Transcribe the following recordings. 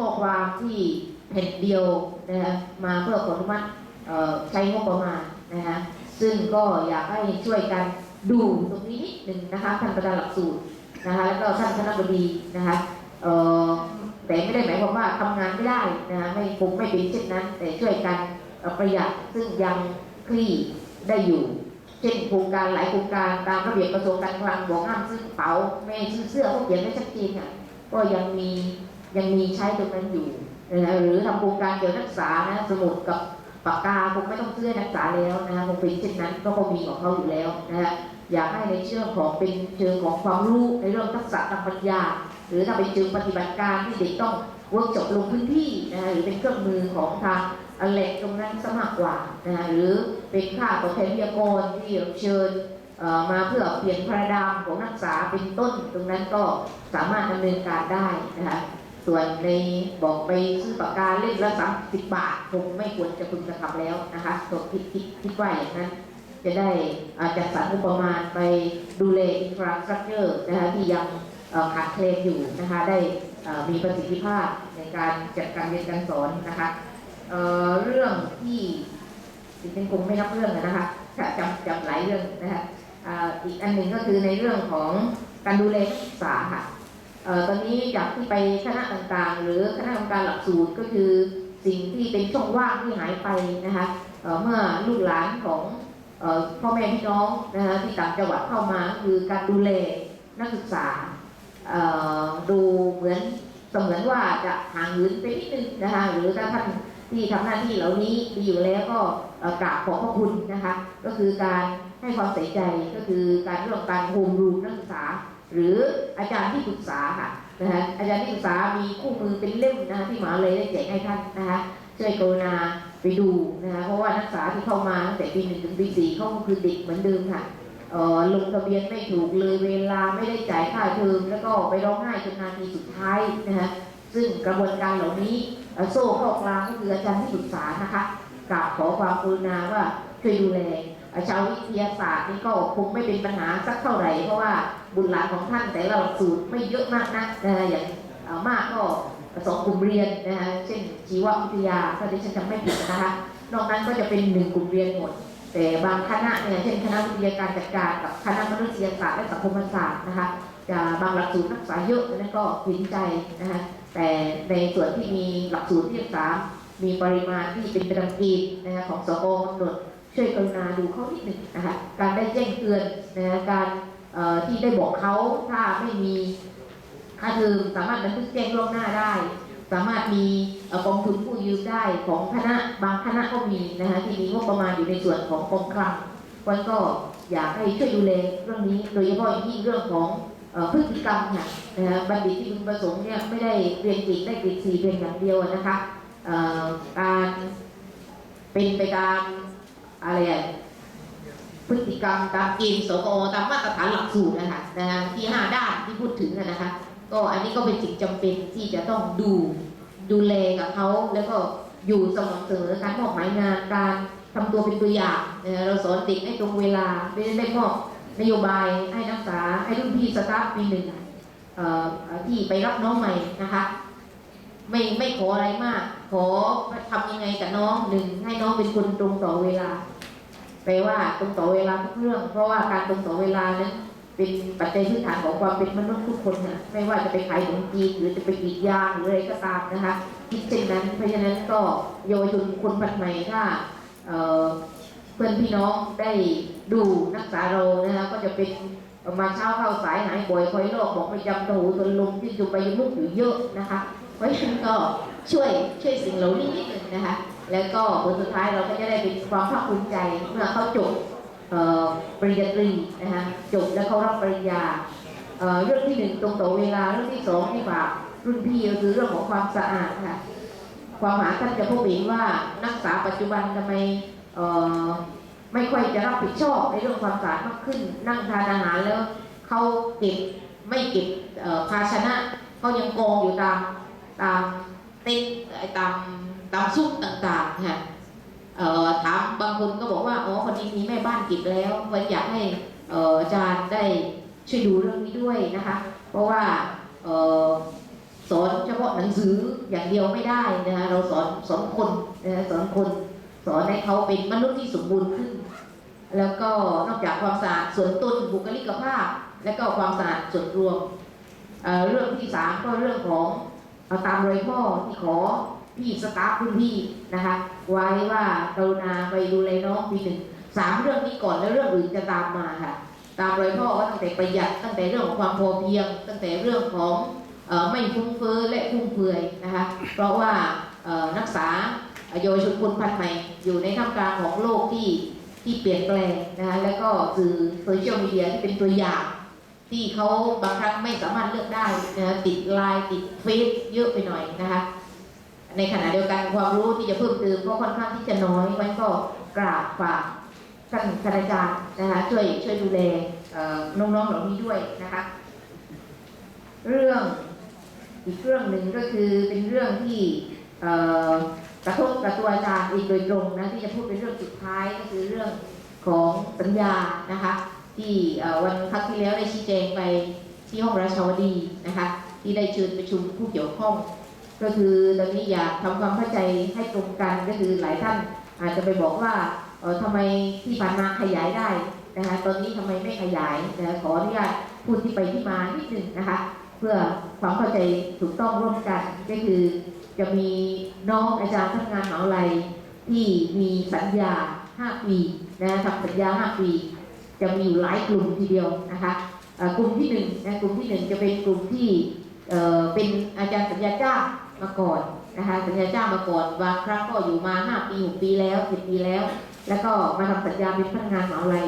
ข้อความที่แผ่นเดียวนะคะมาเพื่อขออนุมัติใช้งบประมาณนะคะซึ่งก็อยากให้ช่วยกันดูตรงนี้นิดหนึ่งนะคะท่านประธานหลักสูตรนะคะแล้วก็ท่านคณะบดีนะคะเออแต่ไม่ได้หมายความว่าทำงานไม่ได้นะคะไม่คงไม่เป็นเช่นนั้น แต่ช่วยกันประหยัดซึ่งยังคลี่ได้อยู่เช่นโครงการหลายโครงการตามระเบียบกระทรวงการคลังบอกห้ามซื้อกระเป๋าไม่ซื้อเสื้อเขาเขียนไว้ชัดเจนอะก็ยังมี ยังมีใช้ตรงนั้นอยู่นะหรือทำโครงการเกี่ยวกับนักศึกษานะสมุดกับปากกาคงไม่ต้องซื้อนักศึกษาแล้วนะคะคงเป็นเช่นนั้นก็คงมีของเขาอยู่แล้วนะฮะอยากให้ในเชื่องของเป็นเชิงของความรู้ในเรื่องทักษะทางปัญญา หรือถ้าเป็นเชิงปฏิบัติการที่เด็กต้องเวิร์กช็อปลงพื้นที่นะฮะหรือเป็นเครื่องมือของทางอันเล็กตรงนั้นสมากกว่านะฮะหรือเป็นค่าตอบแทนวิทยากรที่เชิญมาเพื่อเปลี่ยนพระดามของนักศึกษาเป็นต้นตรงนั้นก็สามารถดำเนินการได้นะคะ ส่วนในบอกไปซื้อปากกาเล่มละสามสิบบาทคงไม่ควรจะพึงกระทำแล้วนะคะตัวคิดคิดคิดว่าอย่างนั้นจะได้อาจัดสรรงบประมาณไปดูแลอินฟราสตรักเจอร์นะคะที่ยังขาดแคลนอยู่นะคะได้มีประสิทธิภาพในการจัดการเรียนการสอนนะคะเเรื่องที่จริงๆคงไม่นับเรื่องนะคะค่ะจำจำหลายเรื่องนะคะอ,อีกอันหนึ่งก็คือในเรื่องของการดูแลนักศึกษาค่ะ ตอนนี้จากที่ไปคณะต่างๆ หรือคณะกรรมการหลักสูตรก็คือสิ่งที่เป็นช่องว่างที่หายไปนะคะเมื่อลูกหลานของพ่อแม่พี่น้องนะคะที่ต่างจังหวัดเข้ามาคือการดูแลนักศึกษาดูเหมือนเสมือนว่าจะห่างเหินไปนิดนึงนะคะหรือถ้าท่านที่ทำหน้าที่เหล่านี้ดีอยู่แล้วก็กราบขอบพระคุณนะคะ ก็คือการให้ความใส่ใจก็คือการเรื่องการโฮมรูมนักศึกษา หรืออาจารย์ที่ปรึกษาค่ะนะคะอาจารย์ที่ปรึกษามีคู่มือเป็นเล่มนะคะที่หมหาเลยได้แจกให้ท่านนะคะช่วยกรุณาไปดูนะคะเพราะว่านักศึกษาที่เข้ามาตั้งแต่ปีหนึ่งถึงปีสี่เขาก็คือเด็กเหมือนเดิมค่ะเอ่อลงทะเบียนไม่ถูกเลยเวลาไม่ได้จ่ายค่าเทอมแล้วก็ไปร้องไห้จนนาทีสุดท้ายนะคะซึ่งกระบวนการเหล่านี้โซ่ข้ากลางก็คืออาจารย์ที่ปรึกษานะคะกราบขอความกรุณาว่าช่วยดูแล ชาววิทยาศาสตร์นี่ก็คงไม่เป็นปัญหาสักเท่าไหร่เพราะว่าบุญหลานของท่านแต่ละหลักสูตรไม่เยอะมากนักนะอย่างมากก็สองกลุ่มเรียนนะคะเช่นชีววิทยาถ้าดิฉันจำไม่ผิดนะคะนอกนั้นก็จะเป็นหนึ่งกลุ่มเรียนหมด แต่บางคณะเนี่ยเช่นคณะวิทยาการจัดการกับคณะมนุษยศาสตร์และสังคมศาสตร์นะคะจะบางหลักสูตรนักศึกษาเยอะนั่นก็เห็นใจนะคะแต่ในส่วนที่มีหลักสูตรที่ศึกษามีปริมาณที่เป็นไปตามเกณฑ์นะคะของสกกำหนด ช่วยกรุณาดูเขานิดหนึ่งนะคะการได้แจ้งเตือนนะการที่ได้บอกเขาถ้าไม่มีค่าเทอมสามารถบันทึกแจ้งล่วงหน้าได้ สามารถมีกองทุนผู้ยืมได้ของคณะบางคณะก็มีนะคะที่มีงบประมาณอยู่ในส่วนของกองคลังวันก็อยากให้ช่วยดูแลเรื่องนี้โดยเฉพาะอย่างยิ่งเรื่องของพฤติกรรมเนี่ยนะฮะบัณฑิตที่พึงประสงค์เนี่ยไม่ได้เรียนก่งได้กรดสี่เพียงอย่างเดียวนะคะการเป็นไปตาม อะไรพฤติกรรมตามเกณฑ์สกอตามมาตรฐานหลักสูตรนะคะนะฮะที่ห้าด้านที่พูดถึงนะคะ ก็อันนี้ก็เป็นสิ่งจำเป็นที่จะต้องดูดูแลกับเขาแล้วก็อยู่สม่ำเสมอการมอบหมายงานการทำตัวเป็นตัวอย่างเราสอนเด็กให้ตรงเวลาไม่ได้มอบนโยบายให้นักศึกษาให้รุ่นพี่สตาฟปีหนึ่งที่ไปรับน้องใหม่นะคะไม่ไม่ขออะไรมาก ขอทำยังไงกับน้องหนึ่งให้น้องเป็นคนตรงต่อเวลา แปลว่าตรงต่อเวลาทุกเรื่อง เพราะว่าการตรงต่อเวลานั้นเป็นปัจจัยพื้นฐานของความเป็นมนุษย์ทุกคนนะไม่ว่าจะไปขายขนมจีนหรือจะไปกรีดยางหรืออะไรก็ตามนะคะคิดเช่นนั้น เพราะฉะนั้นก็เยาวชนคนปัจใหม่ถ้าเอ่อเพื่อนพี่น้องได้ดูนักษาเรานะคะก็จะเป็นมาเช้าเข้าสายหายป่วยคอยโรคบอกไม่จำตัวหูทนลมที่จุไปยุมุกอยู่เยอะนะคะ เพราะฉะนั้นก็ช่วยช่วยสิ่งเหล่านี้นิดหนึ่งนะคะ แล้วก็ผลสุดท้ายเราก็จะได้เป็นความภาคภูมิใจเมื่อเขาจบปริญญาตรีนะคะจบแล้วเขารับปริญญาเรื่องที่หนึ่งตรงต่อเวลาเรื่องที่สองที่ฝากรุ่นพี่ก็คือเรื่องของความสะอาดค่ะความหมายท่านจะพบเห็นว่านักศึกษาปัจจุบันทำไมไม่ค่อยจะรับผิดชอบในเรื่องความสะอาดมากขึ้น นั่งทานอาหารแล้วเขาเก็บไม่เก็บภาชนะเขายังกองอยู่ตามตามเต็นไอ้ตาม ตามซุ้มต่างๆค่ะถามบางคนก็บอกว่าอ๋อคนนี้มีแม่บ้านก็บแล้ววันอยากให้อาจารย์ได้ช่วยดูเรื่องนี้ด้วยนะคะ เพราะว่าออสอนเฉพาะหนังสืออย่างเดียวไม่ได้นะคะเราสอนสอนคนนะสอนคนสอนให้เขาเป็นมนุษย์ที่สมบูรณ์ขึ้น แล้วก็นอกจากความสะอาดส่วนตนบุคลิกภาพ และก็ความสะอาดส่วนรวมเเรื่องที่สามก็เรื่องของอาตามรอยพ่อที่ขอ พี่สตาฟรุ่นพี่นะคะ ไว้ว่ากรุณาไปดูแลน้องปีหนึ่งสามเรื่องนี้ก่อนแล้วเรื่องอื่นจะตามมาค่ะ ตามรอยพ่อก็ตั้งแต่ประหยัดตั้งแต่เรื่องของความพอเพียง ตั้งแต่เรื่องของออไม่ฟุ้งเฟ้อและฟุ่มเฟือยนะคะ เพราะว่านักศึกษาเยาวชนคนพันใหม่อยู่ในท่ามกลางของโลกที่ที่เปลี่ยนแปลงนะคะแล้วก็สื่อโซเชียลมีเดียที่เป็นตัวอย่าง ที่เขาบางครั้งไม่สามารถเลือกได้นะะติดไลน์ติดเฟซเยอะไปหน่อยนะคะ ในขณะเดียวกันความรู้ที่จะเพิ่มเติมก็ค่อนข้างที่จะน้อยไว้ก็กราบฝากท่านคณาจารย์นะคะช่วยช่วยดูแลน้องๆเหล่านี้ด้วยนะคะ เรื่องอีกเรื่องหนึ่งก็คือเป็นเรื่องที่กระทบกับตัวอาจารย์เองโดยตรงนะที่จะพูดเป็นเรื่องสุดท้ายก็คือเรื่องของสัญญานะคะ ที่วันครั้งที่แล้วได้ชี้แจงไปที่ห้องราชวดีนะคะ ที่ได้เชิญประชุมผู้เกี่ยวข้อง ก็คือตอนนี้อยากทำความเข้าใจให้ตรงกันก็คือหลายท่านอาจจะไปบอกว่าเออทำไมที่ผ่านมาขยายได้นะคะตอนนี้ทำไมไม่ขยายนะคะขออนุญาตพูดที่ไปที่มานิดหนึ่งนะคะ เพื่อความเข้าใจถูกต้องร่วมกันก็คือจะมีน้องอาจารย์ทำงานมหาวิทยาลัยที่มีสัญญา 5 ปีนะทำสัญญา 5 ปี จะมีอยู่หลายกลุ่มทีเดียวนะคะกลุ่มที่หนึ่งนะกลุ่มที่หนึ่งจะเป็นกลุ่มที่เเป็นอาจารย์สัญญาจ้าง มาก่อนนะคะสัญญาจ้างมาก่อนบางครั้งก็อยู่มา 5 ปี6ปีแล้ว10ปีแล้ว แล้วก็มาทำสัญญาเป็นพนักงานมหาวิทยาลัย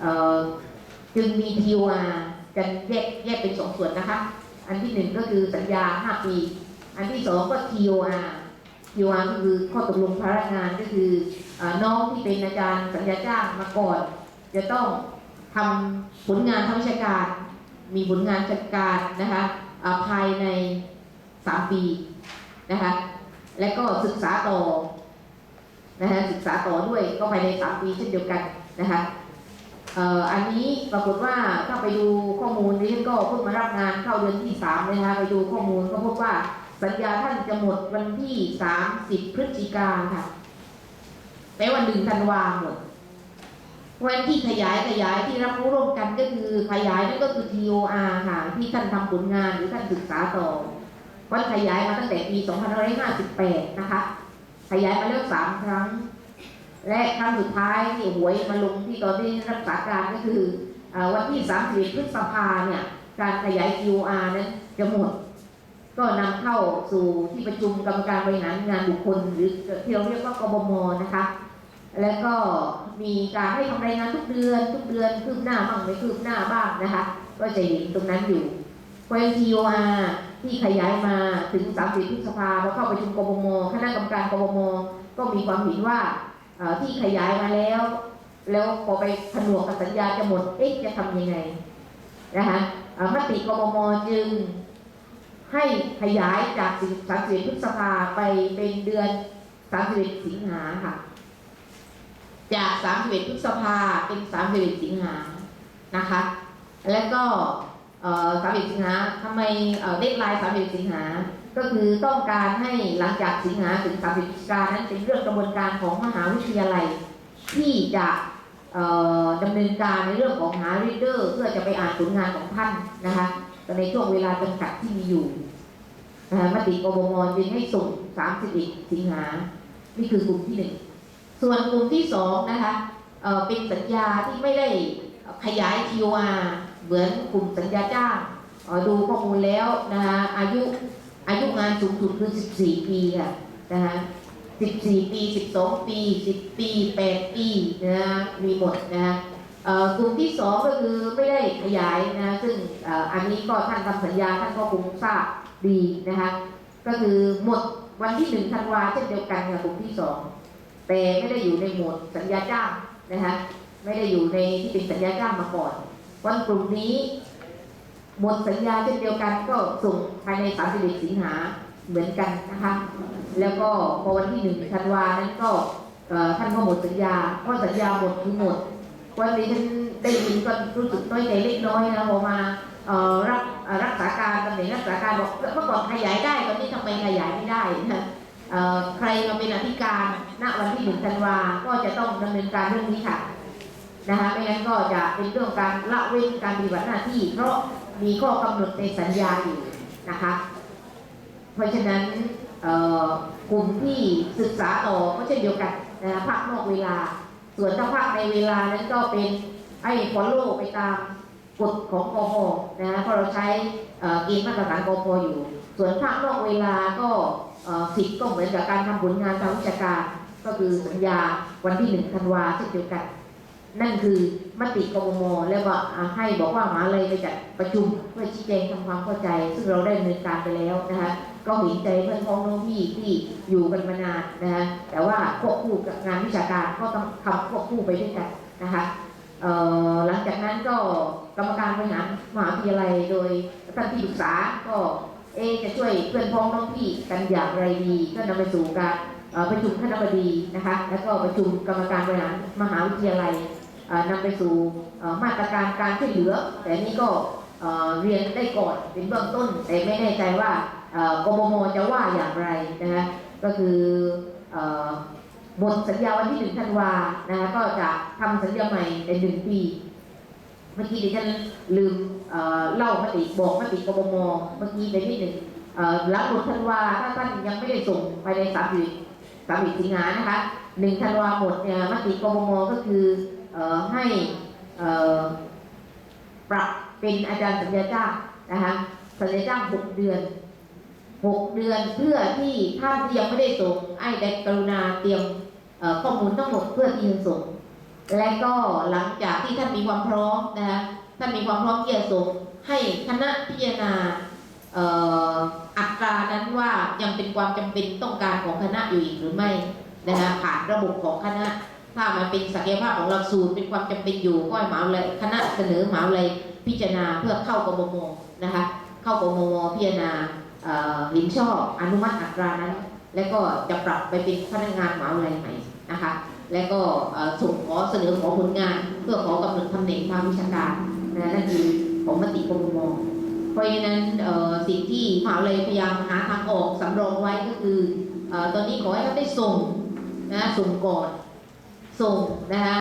เอ่อจึงมี TOR กันแยกแยกเป็นสองส่วนนะคะ อันที่หนึ่งก็คือสัญญา 5 ปี อันที่สองก็ TOR TOR ก็คือข้อตกลงพนักงานก็คืออ่อน้องที่เป็นอาจารย์สัญญาจ้างมาก่อน จะต้องทำผลงานทางวิชาการ มีผลงานจัดการนะคะภายใน 3 ปี นะคะและก็ศึกษาต่อนะคะศึกษาต่อด้วยก็ภายใน3ปีเช่นเดียวกันนะคะเอ่ออันนี้ปรากฏว่าถ้าไปดูข้อมูลนี้ก็เพิ่งมารับงานเข้าเดือนที่3เลยนะคะไปดูข้อมูลก็พบว่าสัญญาท่านจะหมดวันที่30พฤศจิกาค่ะแม้วันหนึ่งธันวาหมดวันที่ขยายขยายที่รับรู้ร่วมกันก็คือขยายนั่นก็คือ TOR ค่ะ ที่ท่านทำผลงานหรือท่านศึกษาต่อ วันขยายมาตั้งแต่ปี 2558 นะคะ ขยายมาแล้วสามครั้ง และครั้งสุดท้ายที่หวยมาลงที่ตอนที่รักษาการก็คืออวันที่31พฤษภาเนี่ยการขยาย TOR นั้นจะหมด ก็นำเข้าสู่ที่ประชุมกรรมการบริหารงานบุคคล หรือที่เราเรียกว่ากบมนะคะ แล้วก็มีการให้ทำรายงานทุกเดือนทุกเดือนคืบหน้าบ้างไม่คืบหน้าบ้างนะคะ ก็จะเห็นตรงนั้นอยู่เพราะ TOR ที่ขยายมาถึง 30พฤษภาพอเข้าประชุมกบมคณะกรรมการกบมก็มีความเห็นว่าที่ขยายมาแล้ว แล้วพอไปผนวกกับสัญญาจะหมดเอ๊ะจะทำยังไงนะคะมติกบมจึงให้ขยายจาก31พฤษภาไปเป็นเดือน31สิบสิงหาค่ะ จาก31พฤษภาเป็น31สิงหานะคะ แล้วก็ เอ่อ31สิงหาทำไมเอ่อเดทไลน์31สิงหา ก็คือต้องการให้หลังจากสิงหาถึง30พฤศจิกานั้นเป็นเรื่องกระบวนการของมหาวิทยาลัย ที่จะเอ่อดำเนินการในเรื่องของหา reader เพื่อจะไปอ่านผลงานของท่านนะคะในช่วงเวลาจำกัดที่มีอยู่มติกบมจึงให้ส่ง31สิงหา นี่คือกลุ่มที่หนึ่ง ส่วนกลุ่มที่สองนะคะเเป็นสัญญาที่ไม่ได้ขยาย TOR เหมือนกลุ่มสัญญาจ้างดูข้อมูลแล้วนะคะอายุอายุงานสูงสุดคือ 14 ปีค่ะนะคะ14 ปี 12 ปี 10 ปี 8 ปีนะคะมีหมดนะคะกลุ่มที่สองก็คือไม่ได้ขยายนะซึ่งอ่ออันนี้ก็ท่านทำสัญญาท่านก็คงทราบดีนะคะก็คือหมดวันที่หนึ่งธันวาเช่นเดียวกันค่ะกลุ่มที่สองแต่ไม่ได้อยู่ในหมวดสัญญาจ้างนะคะไม่ได้อยู่ในที่เป็นสัญญาจ้างมาก่อน วันกลุ่มนี้หมดสัญญาเช่นเดียวกันก็ส่งภายใน 31 สิงหาเหมือนกันนะคะ แล้วก็พอวันที่หนึ่งธันวานั้นก็ท่านก็หมดสัญญาเพราะสัญญาหมดคือหมด วันนี้ฉันได้ยินก็รู้สึกน้อยใจเล็กน้อยนะพอมารับรักษาการตำแหน่งรักษาการบอกเมื่อก่อนขยายได้ตอนนี้ทำไมขยายไม่ได้นะใครมาเป็นอธิการณวันที่หนึ่งธันวาก็จะต้องดำเนินการเรื่องนี้ค่ะ นะคะไม่งั้นก็จะเป็นเรื่องการละเว้นการปฏิบัติหน้าที่ เพราะมีข้อกำหนดในสัญญาอยู่นะคะ เพราะฉะนั้นกลุ่มที่ศึกษาต่อก็เช่นเดียวกันนะคะพักนอกเวลา ส่วนถ้าพักในเวลานั้นก็เป็นไอ้ฟอลโล่ไปตามกฎของกพนะเพราะเราใช้เกณฑ์มาตรฐานกพอยู่ ส่วนภาคนอกเวลาก็สิทธิ์ก็เหมือนกับการทำผลงานทางวิชาการ ก็คือสัญญาวันที่หนึ่งธันวาเช่นเดียวกัน นั่นคือมติกบมแล้วก็อ่าให้บอกว่ามหาเลยไปจัดประชุมเพื่อชี้แจงทำความเข้าใจ ซึ่งเราได้ดำเนินการไปแล้วนะคะก็เห็นใจเพื่อนพ้องน้องพี่ที่อยู่กันมานานนะคะแต่ว่าควบคู่กับงานวิชาการก็ต้องทำควบคู่ไปด้วยกันนะคะหลังจากนั้นก็กรรมการบริหารมหาวิทยาลัยโดยท่านที่ปรึกษาก็เอจะช่วยเพื่อนพ้องน้องพี่กันอย่างไรดี ก็นำไปสู่การประชุมคณะบดีนะคะ แล้วก็ประชุมกรรมการบริหารมหาวิทยาลัย นำไปสู่มาตรการการช่วยเหลือ แต่นี่ก็เรียนได้ก่อนเป็นเบื้องต้น แต่ไม่แน่ใจว่ากบมจะว่าอย่างไรนะคะก็คือหมดสัญญาวันที่หนึ่งธันวานะคะก็จะทำสัญญาใหม่ในหนึ่งปี เมื่อกี้ดิฉันลืมเล่ามติบอกมติกบมเมื่อกี้ไปนิดหนึ่งหลังหมดธันวาถ้าท่านยังไม่ได้ส่งภายในสามสิบสามสิบสิงหานะคะหนึ่งธันวาหมดเนี่ยมติกบมก็คือ ให้เปรับเป็นอาจารย์สัญญาจ้างนะคะสัญญาจ้างหกเดือนหกเดือนเพื่อที่ท่านที่ยังไม่ได้ส่งไอ้ได้กรุณาเตรียมข้อมูลทั้งหมดเพื่อที่จะส่งและก็หลังจากที่ท่านมีความพร้อมนะคะท่านมีความพร้อมที่จะส่งให้คณะพิจารณาอัตรานั้นว่ายังเป็นความจำเป็นต้องการของคณะอยู่อีกหรือไม่นะคะผ่านระบบของคณะ ถ้ามันเป็นศักยภาพของหลักสูตรเป็นความจำเป็นอยู่ก็ให้หมหาวิทยาลัยคณะเสนอหมหาวิทยาลัยพิจารณาเพื่อเข้ากบมนะคะเข้ากบมพิจารณาเห็นชอบอนุมัติอัตรานั้น และก็จะปรับไปเป็นพนักงานหมหาวิทยาลัยใหม่นะคะและก็ส่งขอเสนอขอผลงาน เพื่อขอกำหนดตำแหน่งทางวิชาการนะนั่นคือของมติกบมมเพราะฉะนั้นสิ่งที่มหาวิทยาลัยพยายามหาทางออกสำรองไว้ก็คืออตอนนี้ขอให้ท่าได้ส่งนะส่งก่อน ส่งนะคะ